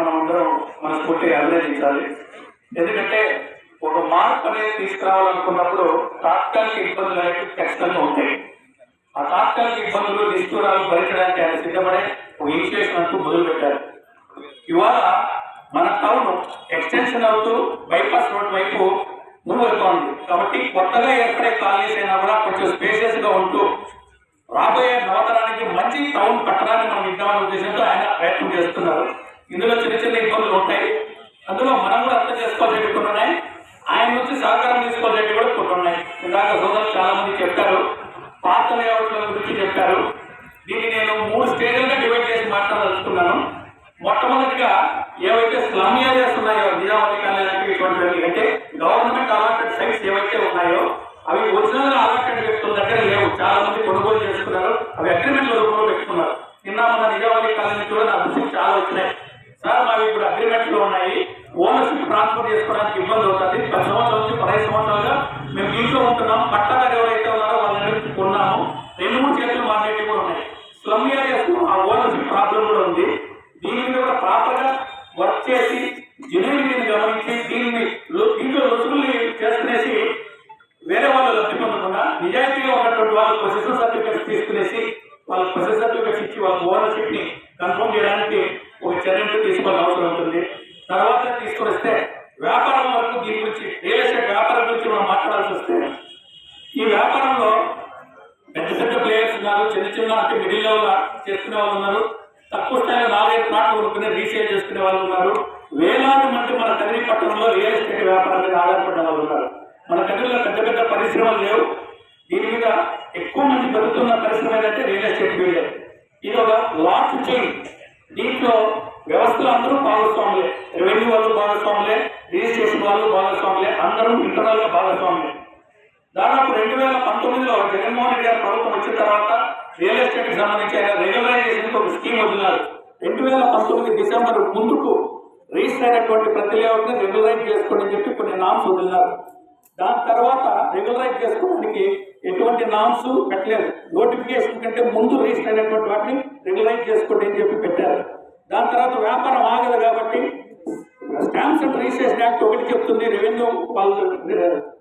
మనం అందరం మనస్ఫూర్తిగా అభినందించాలి. ఎందుకంటే ఒక మార్పు అనేది తీసుకురావాలనుకున్నప్పుడు తాత్కాలిక ఇబ్బందులు అనేవి ఖచ్చితంగా ఉంటాయి. ఆ తాత్కాలిక ఇబ్బందులు తీసుకురావాలని భరించడానికి ఆయన సిద్ధపడే ఒక ఇన్స్టిట్యూషన్ అంటూ మొదలు పెట్టారు. ఇవాళ మన టౌన్ ఎక్స్టెన్షన్ అవుతూ బైపాస్ రోడ్ వైపు మూవ్ అవుతోంది కాబట్టి కొత్తగా ఏర్పడే కాలనీస్ అయినా కూడా కొంచెం స్పేసియస్గా ఉంటూ రాబోయే నవతరానికి మంచి టౌన్ పట్టణాన్ని మనం ఇద్దామనే ఉద్దేశంతో ఆయన ప్రయత్నం చేస్తున్నారు. ఇందులో చిన్న చిన్న ఇబ్బందులు ఉంటాయి. అందులో మనం కూడా అర్థం చేసుకోవాల్సి కొన్ని ఉన్నాయి. ఆయన నుంచి సహకారం తీసుకోవాల్సి కూడా కొన్ని ఉన్నాయి. ఇందాక సోదరు చాలా మంది చెప్పారు. పాత లేఅవుట్ల గురించి చెప్పారు. దీన్ని నేను మూడు స్టేజ్లుగా డివైడ్ చేసి మాట్లాడదలుచుకున్నాను. మొట్టమొదటిగా ఏవైతే స్లమ్ ఏరియాస్ ఉన్నాయో నిజామాబాద్ కాలేజీ ఇటువంటివి అంటే గవర్నమెంట్ అలాటెడ్ సైట్స్ ఏవైతే ఉన్నాయో అవి ఒరిజినల్ అలాటెడ్ వ్యక్తుల దగ్గర లేవు. చాలా మంది కొనుగోలు చేసుకున్నారు. అవి అగ్రిమెంట్ల రూపంలో పెట్టుకున్నారు. నిన్న మన నిజామాబాద్ ట్రాన్స్పోర్ట్ ట్రాన్స్ఫర్ చేసుకోవడానికి ఇబ్బంది అవుతుంది. పది సంవత్సరాల నుంచి పదహైదు సంవత్సరాలుగా మేము ఇంట్లో ఉంటున్నాం. పట్టాదారు ఎవరైతే ఉన్నారో వాళ్ళందరికీ కొన్నాము. రెండు మూడు చేతులు మార్కెట్ కూడా ఉన్నాయి. స్లమ్ ఏరియాస్ ఆ ఓనర్షిప్ ప్రాబ్లం కూడా ఉంది. దీని మీద కూడా ప్రాపర్గా వర్క్ చేసి జెన్యునిటీని గమనించి దీన్ని ఇంట్లో దీంట్లో చేసుకునేసి వేరే వాళ్ళు లబ్ధి పొందకుండా నిజాయితీగా ఉన్నటువంటి వాళ్ళు ప్రొసెషన్ సర్టిఫికేట్స్ తీసుకునేసి వాళ్ళ ప్రొసెస్ సర్టిఫికేట్స్ ఇచ్చి వాళ్ళ ఓనర్షిప్ని కన్ఫర్మ్ చేయడానికి ఒక చర్యలు తీసుకోవాల్సిన అవసరం ఉంటుంది. ఉన్నారు అంటే మిడిల్ లెవెల్ చేసుకునే వాళ్ళు ఉన్నారు. తక్కువ స్థాయిలో నాలుగైదు ప్లాట్లు కొనుక్కునే రీసేల్ చేసుకునే వాళ్ళు ఉన్నారు. వేలాది మంది మన కదిరి పట్టణంలో రియల్ ఎస్టేట్ వ్యాపారం మీద ఆధారపడిన వాళ్ళు ఉన్నారు. మన కదిరిలో పెద్ద పెద్ద పరిశ్రమలు లేవు. దీని మీద ఎక్కువ మంది పెరుగుతున్న పరిశ్రమ ఏంటంటే రియల్ ఎస్టేట్ బిల్డర్ ఇది ఒక లాట్ చైన్. దీంట్లో వ్యవస్థలు అందరూ భాగస్వాములే. రెవెన్యూ వాళ్ళు భాగస్వాములే రిజిస్ట్రేషన్ వాళ్ళు భాగస్వాములే అందరూ ఇంటర్నల్గా భాగస్వాములే. దాదాపు రెండు వేల పంతొమ్మిదిలో జగన్మోహన్ రెడ్డి గారు ప్రభుత్వం వచ్చిన తర్వాత రియల్ ఎస్టేట్కి సంబంధించి ఆయన రెగ్యులరైజేషన్ ఒక స్కీమ్ వదిలినారు. రెండు వేల పంతొమ్మిది డిసెంబర్ ముందుకు రిజిస్టర్ అయినటువంటి ప్రతి లేఅవుట్ రెగ్యులరైజ్ చేసుకోండి అని చెప్పి కొన్ని నామ్స్ వదిలినారు. దాని తర్వాత రెగ్యులరైజ్ చేసుకోవడానికి ఎటువంటి నామ్స్ పెట్టలేదు. నోటిఫికేషన్ కంటే ముందు రిజిస్టర్ అయినటువంటి వాటిని రెగ్యులరైజ్ చేసుకోండి అని చెప్పి పెట్టారు. దాని తర్వాత వ్యాపారం ఆగదు కాబట్టి స్టాంప్స్ అండ్ రిజిస్ట్రేషన్ యాక్ట్ ఒకటి చెప్తుంది రెవెన్యూ వాళ్ళు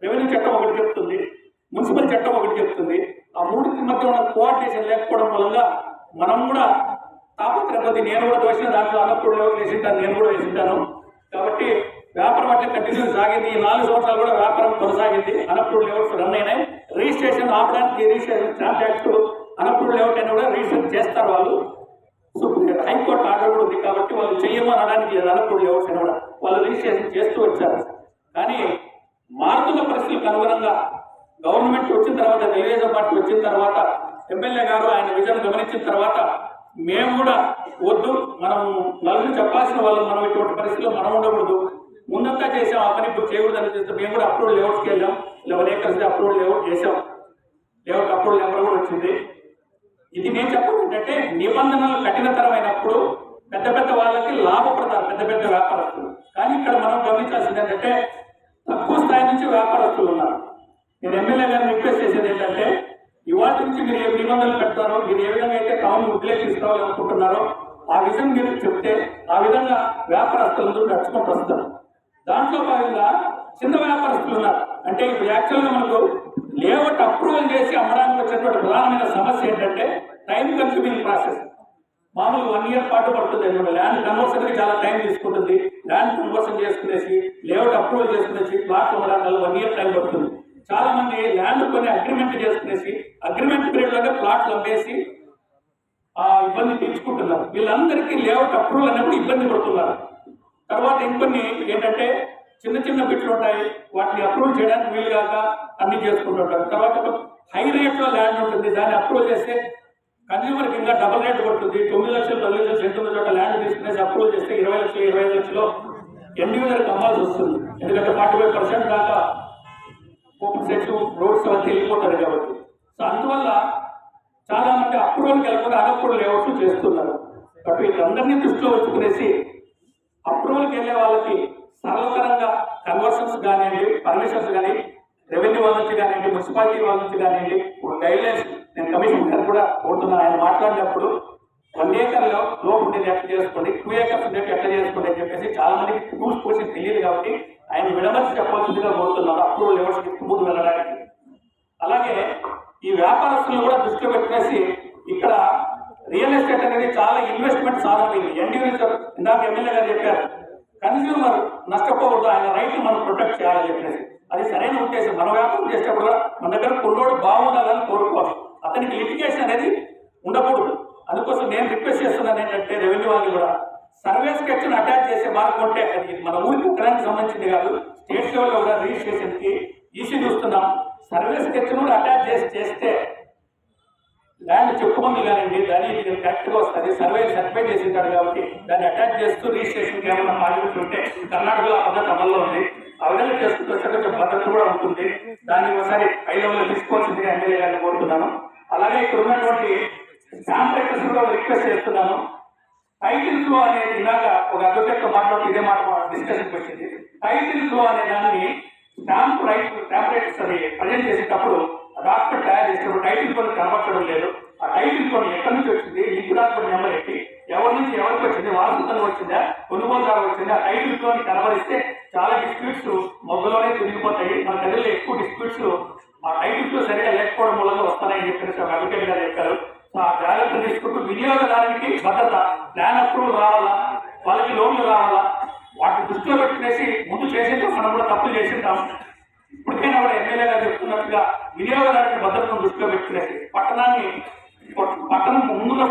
రెవెన్యూ చట్టం ఒకటి చెప్తుంది మున్సిపల్ చట్టం ఒకటి చెప్తుంది. ఆ మూడింటి మధ్య ఉన్న కోఆర్డినేషన్ లేకపోవడం వల్ల మనం కూడా తాపత్రపతి నేను కూడా తోసిన దాంట్లో అన్నప్పుడు ఎవరు వేసింటాను నేను కూడా వేసింటాను కాబట్టి వ్యాపారం అట్లా కంటిన్యూ సాగింది. ఈ నాలుగు సంవత్సరాలు కూడా వ్యాపారం కొనసాగింది. అనప్పుడు లేఅవుట్స్ రన్ అయినాయి. రిజిస్ట్రేషన్ ఆపడానికి రిజిస్ట్రేషన్ కాంట్రాక్ట్ అనప్పుడు లేఅవుట్ అయినా కూడా రిజిస్టర్ చేస్తారు వాళ్ళు. సుప్రీం హైకోర్టు ఆర్డర్ కూడా ఉంది కాబట్టి వాళ్ళు చెయ్యము అనడానికి లేదు. అనకూడదు అయినా కూడా వాళ్ళు రిజిస్ట్రేషన్ చేస్తూ వచ్చారు. కానీ మారుతున్న పరిస్థితులకు అనుగుణంగా గవర్నమెంట్ వచ్చిన తర్వాత తెలుగుదేశం పార్టీ వచ్చిన తర్వాత ఎమ్మెల్యే గారు ఆయన విజయం గమనించిన తర్వాత మేము కూడా వద్దు మనం నలుగురు చెప్పాల్సిన వాళ్ళు మనం ఇటువంటి పరిస్థితిలో మనం ఉండకూడదు. ముందంతా చేసాం ఆ పని ఇప్పుడు చేయకూడదని చెప్తే మేము కూడా అప్రూవల్ లేఅవుట్స్కి వెళ్ళాం. లెవెన్ ఏకర్స్ అప్రూవల్ లేఅవుట్ చేసాం. లేఅవుట్ అప్రూవల్ నెంబర్ కూడా వచ్చింది. ఇది నేను చెప్పడం ఏంటంటే నిబంధనలు కఠినతరమైనప్పుడు పెద్ద పెద్ద వాళ్ళకి లాభపడతారు పెద్ద పెద్ద వ్యాపారస్తులు. కానీ ఇక్కడ మనం గమనించాల్సింది ఏంటంటే తక్కువ స్థాయి నుంచి వ్యాపారస్తులు ఉన్నారు. నేను ఎమ్మెల్యే గారిని రిక్వెస్ట్ చేసేది ఏంటంటే ఇవాళ నుంచి మీరు ఏ నిబంధనలు పెడతారో మీరు ఏ విధంగా అయితే టౌన్ ఉద్దేశిస్తామని తీసుకోవాలనుకుంటున్నారో ఆ విషయం మీరు చెప్తే ఆ విధంగా వ్యాపారస్తులందరూ నడుచుకుంటూ వస్తారు. దాంట్లో భాగంగా చిన్న వ్యాపారస్తులు ఉన్నారు. అంటే ఇప్పుడు యాక్చువల్గా మనకు లేఅవుట్ అప్రూవల్ చేసి అమ్మడానికి వచ్చేటువంటి ప్రధానమైన సమస్య ఏంటంటే టైం కన్స్యూమింగ్ ప్రాసెస్ మామూలు వన్ ఇయర్ పాటు పడుతుంది అనమాట ల్యాండ్ కన్వర్షన్కి చాలా టైం తీసుకుంటుంది. ల్యాండ్ కన్వర్షన్ చేసుకునేసి లేఅవుట్ అప్రూవల్ చేసుకునేసి ప్లాట్ అమ్మడానికి వన్ ఇయర్ టైం పడుతుంది. చాలా మంది ల్యాండ్ కొని అగ్రిమెంట్ చేసుకునేసి అగ్రిమెంట్ పీరియడ్ లాగా ప్లాట్లు అమ్మేసి ఆ ఇబ్బంది తీర్చుకుంటున్నారు. వీళ్ళందరికీ లేఅవుట్ అప్రూవల్ అనేప్పుడు ఇబ్బంది పడుతున్నారు. తర్వాత ఇంకొన్ని ఏంటంటే చిన్న చిన్న బిట్లు ఉంటాయి వాటిని అప్రూవ్ చేయడానికి వీలు కాక అన్ని చేసుకుంటుంటారు తర్వాత హై రేట్లో ల్యాండ్ ఉంటుంది దాన్ని అప్రూవ్ చేస్తే కన్జ్యూమర్కి ఇంకా డబల్ రేట్ పడుతుంది తొమ్మిది లక్షలు పది లక్షలు సెంటు చోట ల్యాండ్ తీసుకునేసి అప్రూవ్ చేస్తే ఇరవై లక్షలు ఇరవై ఐదు లక్షలు ఎండివిజర్కి అమ్మాల్సి వస్తుంది. ఎందుకంటే ఫార్టీ ఫైవ్ పర్సెంట్ దాకా ఓపెన్ సెక్స్ రోడ్స్ అవన్నీ వెళ్ళిపోతారు కాబట్టి. సో అందువల్ల చాలా మంది అప్రూవల్ వెళ్ళకుండా అనప్రూవల్ లేఅవుట్స్ చేస్తున్నారు. కాబట్టి వీళ్ళందరినీ దృష్టిలో ఉంచుకునేసి అప్రూవల్కి వెళ్ళే వాళ్ళకి సరళతరంగా కన్వర్షన్స్ కానివ్వండి పర్మిషన్స్ కానీ రెవెన్యూ వాళ్ళ నుంచి కానివ్వండి మున్సిపాలిటీ వాళ్ళ నుంచి కానివ్వండి ఒక గైడ్లైన్స్ నేను కమిషన్ గారు కూడా కోరుతున్నాను. ఆయన మాట్లాడినప్పుడు వన్ ఏకర్లో లోపు ఉండేది ఎట్లా చేసుకోండి టూ ఏకర్స్ ఉండేది ఎట్లా చేసుకోండి చాలా మందికి రూల్స్ కోసం తెలియదు కాబట్టి ఆయన విడమర్చి చెప్పాల్సిందిగా కోరుతున్నాడు. అప్రూవల్ ఎవరికి ముందు వెళ్ళడానికి. అలాగే ఈ వ్యాపారస్తులను కూడా దృష్టిలో పెట్టేసి ఇక్కడ రియల్ ఎస్టేట్ అనేది చాలా ఇన్వెస్ట్మెంట్ సాధనమైంది ఎండ్యూరెన్స్ ఇందాక ఎమ్మెల్యే గారు చెప్పారు. కన్స్యూమర్ నష్టపోకూడదు. ఆయన రైట్ మనం ప్రొటెక్ట్ చేయాలని చెప్పేసి. అది సరైన ఉద్దేశం. మన వ్యాపారం చేసేటప్పుడు కూడా మన దగ్గర కొన్నోడు బాగుండాలని కోరుకోవాలి. అతనికి లిటిగేషన్ అనేది ఉండకూడదు. అందుకోసం నేను రిక్వెస్ట్ చేస్తున్నాను ఏంటంటే రెవెన్యూ వాళ్ళు కూడా సర్వే స్కెచ్ అటాచ్ చేసే మార్గం ఉంటే అది మన ఊరికి ఒకదానికి సంబంధించింది కాదు స్టేట్ లెవెల్లో కూడా రిజిస్ట్రేషన్కి ఈసీ చూస్తున్నాం. సర్వే స్కెచ్ కూడా అటాచ్ చేసి చేస్తే ల్యాండ్ చెప్పుకుంది కానీ దాన్ని కరెక్ట్గా వస్తుంది సర్వే సర్వే చేసింటాడు కాబట్టి దాన్ని అటాచ్ చేస్తూ రిజిస్ట్రేషన్కి ఏమైనా పాలిమెంట్ ఉంటే కర్ణాటకలో ఆ పద్ధతి అమల్లో ఉంది. ఆ విధంగా చేసుకుంటూ కొంచెం భద్రత కూడా ఉంటుంది. దాన్ని ఒకసారి హై లెవెల్ తీసుకోవాల్సిందిగా ఎమ్మెల్యే గారిని కోరుతున్నాను. అలాగే ఇక్కడ ఉన్నటువంటి స్టాంప్ కూడా రిక్వెస్ట్ చేస్తున్నాను. టైటిల్ ఫ్లో అనేది ఇలాగ ఒక అడ్వకేట్తో మాట్లాడుతూ ఇదే మాట డిస్కషన్ వచ్చింది. టైటిల్ ఫ్లో అనే దాన్ని స్టాంప్ రైట్ స్టాంప్ రైట్స్ అని ప్రజెంట్ చేసేటప్పుడు డాక్టర్ తయారు చేసేటప్పుడు టైటిల్ ఫ్లో కనబడటం లేదు. ఆ టైటిల్ ఫ్లో ఎక్కడి నుంచి వచ్చింది? లింక్ డాక్యుమెంట్ నెంబర్ ఎట్టి ఎవరి నుంచి ఎవరికి వచ్చింది? వారసత్వం వచ్చిందా? కొనుగోలుదారు వచ్చిందా? ఆ టైటిల్ ఫ్లో కనబడిస్తే చాలా డిస్ప్యూట్స్ మొగ్గలోనే తిరిగిపోతాయి. మన దగ్గరలో ఎక్కువ డిస్ప్యూట్స్ ఆ టైటిల్ ఫ్లో సరిగా లేకపోవడం మూలంగా వస్తాయని చెప్పేసి ఒక అడ్వకేట్ గారు చెప్పారు. జాగ్రత్త తీసుకుంటూ వినియోగదారునికి భద్రత ప్లాన్ అప్రూవల్ రావాలా? వాళ్ళకి లోన్లు రావాలా? వాటిని దృష్టిలో పెట్టినేసి ముందు చేసేది మనం కూడా తప్పులు చేసింటాం ఇప్పటికైనా కూడా ఎమ్మెల్యే గారు చెప్తున్నట్టుగా వినియోగదారునికి భద్రతను దృష్టిలో పెట్టుకునేసి పట్టణాన్ని పట్టణం ముందుగా